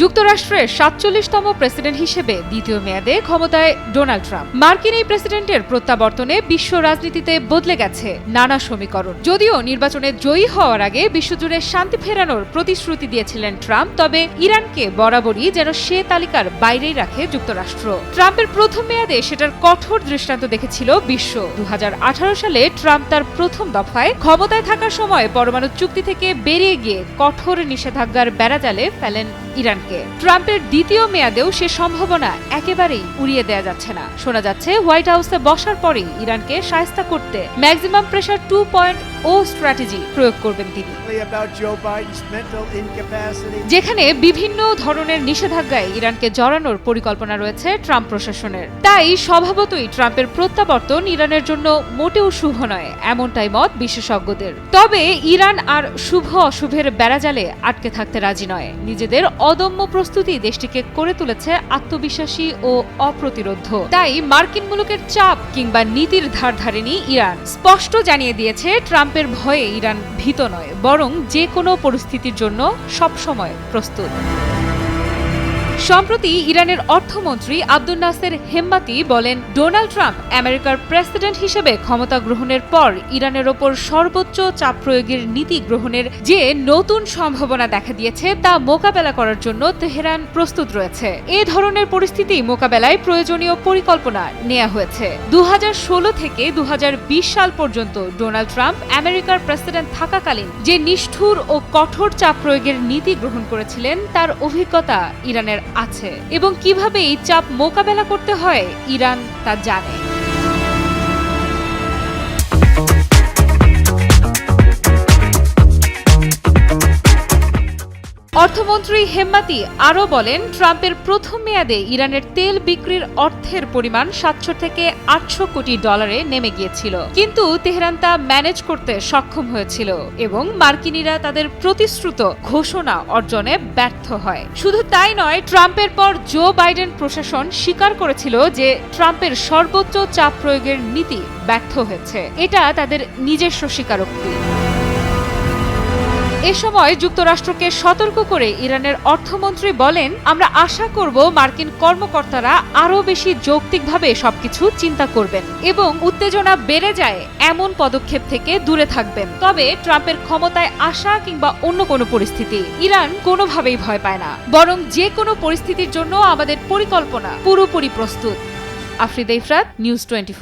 যুক্তরাষ্ট্রের সাতচল্লিশতম প্রেসিডেন্ট হিসেবে দ্বিতীয় মেয়াদে ক্ষমতায় ডোনাল্ড ট্রাম্প। মার্কিন এই প্রেসিডেন্টের প্রত্যাবর্তনে বিশ্ব রাজনীতিতে বদলে গেছে নানা সমীকরণ। যদিও নির্বাচনে জয়ী হওয়ার আগে বিশ্বজুড়ে শান্তি ফেরানোর প্রতিশ্রুতি দিয়েছিলেন ট্রাম্প, তবে ইরানকে বরাবরই যেন সে তালিকার বাইরেই রাখে যুক্তরাষ্ট্র। ট্রাম্পের প্রথম মেয়াদে সেটার কঠোর দৃষ্টান্ত দেখেছিল বিশ্ব। দু হাজার আঠারো সালে ট্রাম্প তার প্রথম দফায় ক্ষমতায় থাকার সময় পরমাণু চুক্তি থেকে বেরিয়ে গিয়ে কঠোর নিষেধাজ্ঞার বেড়াজালে ফেলেন ইরানকে। ট্রাম্পের দ্বিতীয় মেয়াদেও সে সম্ভাবনা একেবারেই উড়িয়ে দেওয়া যাচ্ছে না। শোনা যাচ্ছে, হোয়াইট হাউসে বসার পরেই ইরানকে সায়স্তা করতে maximum pressure two point o strategy প্রয়োগ করবেন তিনি. যেখানে বিভিন্ন ধরনের নিষেধাজ্ঞায় ইরানকে জড়ানোর পরিকল্পনা রয়েছে ট্রাম্প প্রশাসনের। তাই স্বভাবতই ট্রাম্পের প্রত্যাবর্তন ইরানের জন্য মোটেও শুভ নয়, এমনটাই মত বিশেষজ্ঞদের। তবে ইরান আর শুভ অশুভের বেড়াজালে আটকে থাকতে রাজি নয়। নিজেদের অদম্য প্রস্তুতি দেশটিকে করে তুলেছে আত্মবিশ্বাসী ও অপ্রতিরোধ। তাই মার্কিন মুলুকের চাপ কিংবা নীতির ধার ধারেনি ইরান। স্পষ্ট জানিয়ে দিয়েছে, ট্রাম্পের ভয়ে ইরান ভীত নয়, বরং যে কোনো পরিস্থিতির জন্য সবসময় প্রস্তুত। সম্প্রতি ইরানের অর্থমন্ত্রী আব্দুল নাসের হেম্মাতি বলেন, ডোনাল্ড ট্রাম্প আমেরিকার প্রেসিডেন্ট হিসেবে ক্ষমতা গ্রহণের পর ইরানের ওপর সর্বোচ্চ চাপ প্রয়োগের নীতি গ্রহণের যে নতুন সম্ভাবনা দেখা দিয়েছে তা মোকাবেলা করার জন্য তেহরান প্রস্তুত রয়েছে। এ ধরনের পরিস্থিতি মোকাবেলায় প্রয়োজনীয় পরিকল্পনা নেওয়া হয়েছে। দু হাজার ষোলো থেকে দু হাজার বিশ সাল পর্যন্ত ডোনাল্ড ট্রাম্প আমেরিকার প্রেসিডেন্ট থাকাকালীন যে নিষ্ঠুর ও কঠোর চাপ প্রয়োগের নীতি গ্রহণ করেছিলেন, তার অভিজ্ঞতা ইরানের আছে এবং কীভাবে এই চাপ মোকাবেলা করতে হয় ইরান তা জানে। অর্থমন্ত্রী হেম্মাতি আরও বলেন, ট্রাম্পের প্রথম মেয়াদে ইরানের তেল বিক্রির অর্থের পরিমাণ সাতশো থেকে আটশো কোটি ডলারে নেমে গিয়েছিল। কিন্তু তেহরান তা ম্যানেজ করতে সক্ষম হয়েছিল এবং মার্কিনিরা তাদের প্রতিশ্রুত ঘোষণা অর্জনে ব্যর্থ হয়। শুধু তাই নয়, ট্রাম্পের পর জো বাইডেন প্রশাসন স্বীকার করেছিল যে ট্রাম্পের সর্বোচ্চ চাপ প্রয়োগের নীতি ব্যর্থ হয়েছে। এটা তাদের নিজস্ব স্বীকারোক্তি। এ সময় যুক্তরাষ্ট্রকে সতর্ক করে ইরানের অর্থমন্ত্রী বলেন, আমরা আশা করব মার্কিন কর্মকর্তারা আরও বেশি যৌক্তিকভাবে সবকিছু চিন্তা করবেন এবং উত্তেজনা বেড়ে যায় এমন পদক্ষেপ থেকে দূরে থাকবেন। তবে ট্রাম্পের ক্ষমতায় আসা কিংবা অন্য কোনো পরিস্থিতি ইরান কোনোভাবেই ভয় পায় না। বরং যে কোনো পরিস্থিতির জন্য আমাদের পরিকল্পনা পুরোপুরি প্রস্তুত। Afrida Ifrat, news twenty